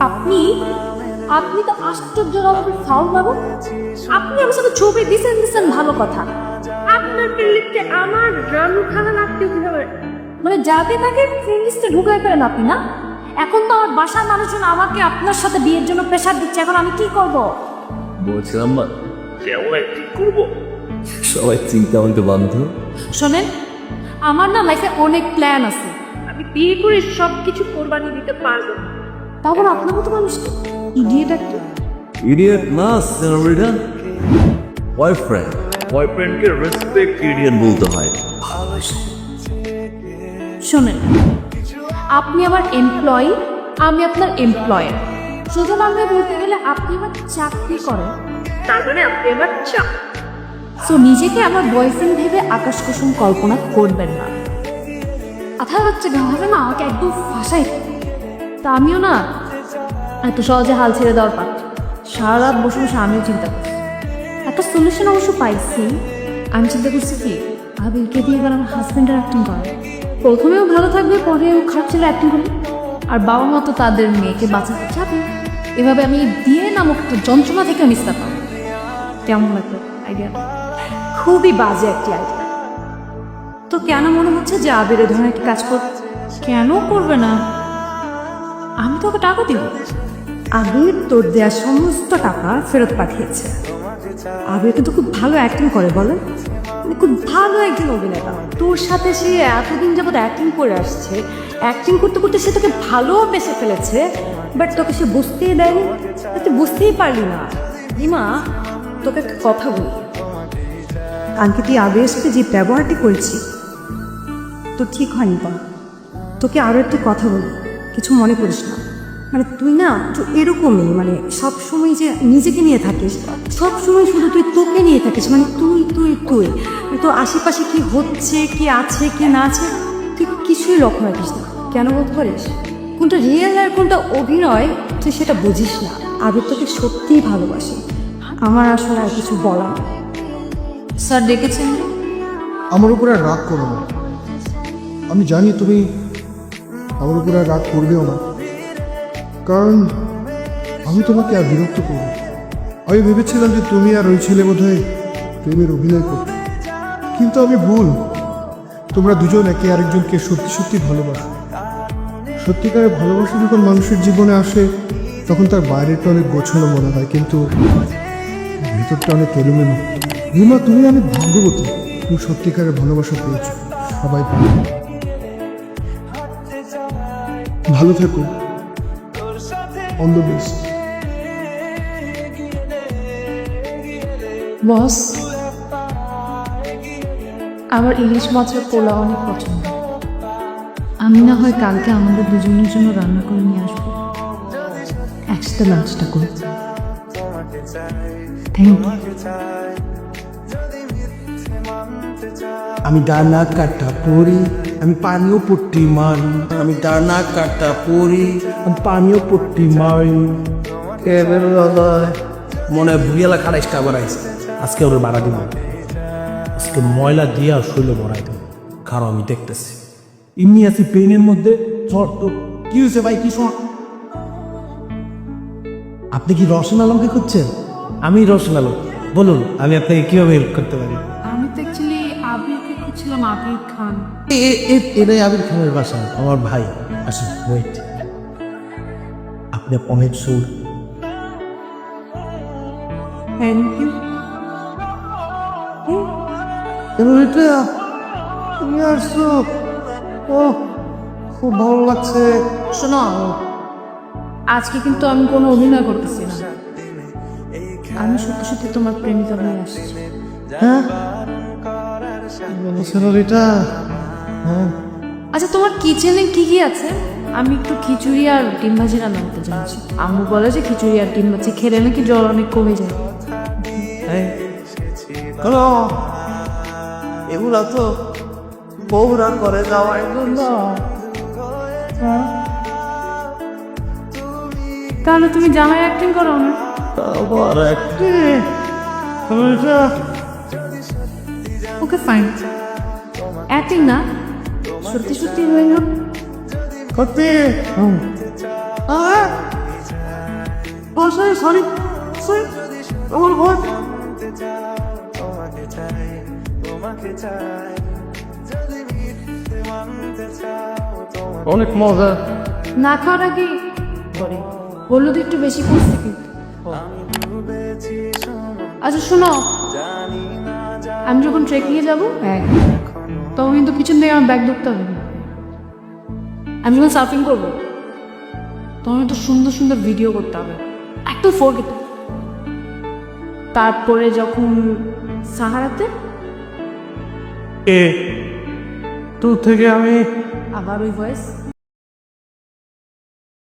আপনি আপনি তো আশ্চর্য রকমের ফাউল বাবু। আপনি আমার সাথে ছবি দিছেন দিছেন ভালো কথা। আপনার ফ্রেন্ডলিস্টে আমার রানু খানা লাগতে কীভাবে? মানে যাতে তাকে ফ্রেন্ডলিস্টে ঢুকাই ফেলেন আপনি না? এখন তো আমার বাসার মানুষজন আমাকে আপনার সাথে বিয়ের জন্য প্রেশার দিচ্ছে এখন আমি কি করব? বলছিলাম মা কেমন একটি করব? সবাই চিন্তা আমাকে বান্ধ। শোনেন আমার না লাইফে অনেক প্ল্যান আছে। আমি বিয়ে করে সব কিছু কোরবানি দিতে পারব তারপর আপনার মতো মানুষ ইডিয়েট একটা ইডিয়েট না সেনোরিটা বয়ফ্রেন্ড বয়ফ্রেন্ডকে রেসপেক্ট ইডিয়েট বলতে হয়। শোনেন আপনি আমার এমপ্লয়ি আমি আপনার এমপ্লয়ার সুতরাং আমি বলতে গেলে আপনি আমার চাকরি করেন। তার মানে আপনি আমার চাপ সো নিজেকে আমার বয়ফ্রেন্ড ভেবে আকাশ কুসুম কল্পনা করবেন না। কথা হচ্ছে ভাবে না আমাকে একদম ফাঁসাই তা আমিও না। এত সহজে হাল ছেড়ে দেওয়ার পাচ্ছি সারা রাত বসে বসে আমিও চিন্তা করছি। একটা সলিউশন অবশ্য পাইছি। আমি চিন্তা করছি কি আবিরকে দিয়ে এবার আমার হাজব্যান্ডের অ্যাক্টিং করে প্রথমেও ভালো থাকবে, পরেও খারাপ ছেলে অ্যাক্টিং করবে। আর বাবা মা তো তাদের মেয়েকে বাঁচাতে চাবে। এভাবে আমি দিয়ে নামক একটা যন্ত্রণা থেকে নিস্তার পাবো কেমন লাগবে আইডিয়া খুবই বাজে একটি আইডিয়া তো কেন মনে হচ্ছে যে আবির এ ধরনের একটি কাজ করবে কেন করবে না? আমি তোকে টাকা দিব। আবির তোর দেওয়া সমস্ত টাকা ফেরত পাঠিয়েছে। আবির কিন্তু খুব ভালো অ্যাক্টিং করে বলে? মানে খুব ভালো একজন অভিনেতা। তোর সাথে সে এতদিন যাবত অ্যাক্টিং করে আসছে। অ্যাক্টিং করতে করতে সে তোকে ভালো বেসে ফেলেছে বাট তোকে সে বুঝতেই দেয়নি। তুই বুঝতেই পারলি না। ইমা তোকে একটা কথা বলি। আঙ্কে তুই আবিরের সাথে যে ব্যবহারটি করেছি তো ঠিক হয়নি বল। তোকে আরও একটু কথা বলি। কিছু মনে করিস না। মানে তুই না তো এরকমই মানে সব সময় যে নিজেকে নিয়ে থাকিস সব সময় শুধু তুই তোকে নিয়ে থাকিস মানে তুই তুই তুই। তো আশেপাশে কি হচ্ছে কি আছে কি না আছে তুই কিছুই লক্ষ্য রাখিস না। কেন বলতে পারিস কোনটা রিয়েল আর কোনটা অভিনয় তুই সেটা বুঝিস না। আবির তোকে সত্যিই ভালোবাসি। আমার আসলে আর কিছু বলা স্যার ডেকেছেন? আমার উপরে আর রাগ করো না। আমি জানি তুমি আমার উপর আর রাগ করবেও না। কারণ আমি তোমাকে আর বিরক্ত করব আমি ভেবেছিলাম যে তুমি আর ওই ছেলে বোধহয় প্রেমের অভিনয় করতে কিন্তু আমি ভুল। তোমরা দুজন একে আরেকজনকে সত্যি সত্যি ভালোবাসো। সত্যিকারের ভালোবাসা যখন মানুষের জীবনে আসে, তখন তার বাইরেটা অনেক গোছানো মনে হয়, কিন্তু ভিতরটা অনেক এলোমেলো। রিমা, তুমি অনেক ভাগ্যবতী। তুমি সত্যিকারের ভালোবাসা পেয়েছ। সবাই ভালো থেকো। বস, আমার ইলিশ মাছের পোলা অনেক পছন্দ। আমি না হয় কালকে আমাদের দুজনের জন্য রান্না করে নিয়ে আসব। একসাথে লাঞ্চটা করব। থ্যাংক ইউ আমি ডানা কাটা পড়ি আমি পানীয় পট্টি মারি আমি ডানা কাটা পড়ি আমি পানীয় পট্টি মারি মনে হয় ভুইয়ালা খারাইশটা বাড়াইছে। আজকে ওর বাড়া দিব আজকে ময়লা দিয়া শৈল ভরাই দেব খারাপ আমি দেখতেছি। এমনি আছি পেনের মধ্যে। ঝড় তো কি হয়েছে ভাই, কি শোন? আপনি কি রসন আলমকে খুঁজছেন? আমি রসন আলম। বলুন, আমি আপনাকে কীভাবে হেল্প করতে পারি? আমি তো অ্যাকচুয়ালি আবির খান। এটাই আবির খানের বাসা আমার ভাই। আসুন ওয়েট আপনি অনেক সুর। থ্যাংক ইউ এটা? তুমি আসছো? ও খুব ভালো লাগছে। শোনো আজকে কিন্তু আমি কোনো অভিনয় করতেছি না। আমি সত্যি সত্যি তোমার প্রেমিকা হয়ে আসছি। হ্যাঁ? হ্যাঁ। আচ্ছা তোমার কিচেনে কি কি আছে? আমি একটু খিচুড়ি আর ডিম ভাজি রান্না করতে চাইছি। আম্মু বলে যে খিচুড়ি আর ডিম ভাজি খেলে নাকি জল অনেক কমে যায়। এগুলা তো বউরা করে যাওয়ার জন্য তাহলে তুমি জামাই অ্যাক্টিং করো না? একটি এটা ওকে ফাইন অ্যাক্টিং না? সত্যি সত্যি হয়ে যাও করতে সরি সরি সরি আমার ভয়। অনেক মজা। না খাওয়ার আগে করে বলল তো একটু বেশি করছি কিন্তু। আচ্ছা শোনো। আমি যখন ট্রেকিংয়ে যাব হ্যাঁ তখন কিন্তু পিছন থেকে আমার ব্যাগ ধরতে হবে। আমি যখন সার্ফিং করব তখন কিন্তু সুন্দর সুন্দর ভিডিও করতে হবে। একটু ফোর তারপরে যখন সাহারাতে এ তোর থেকে আমি আবার ওই ভয়েস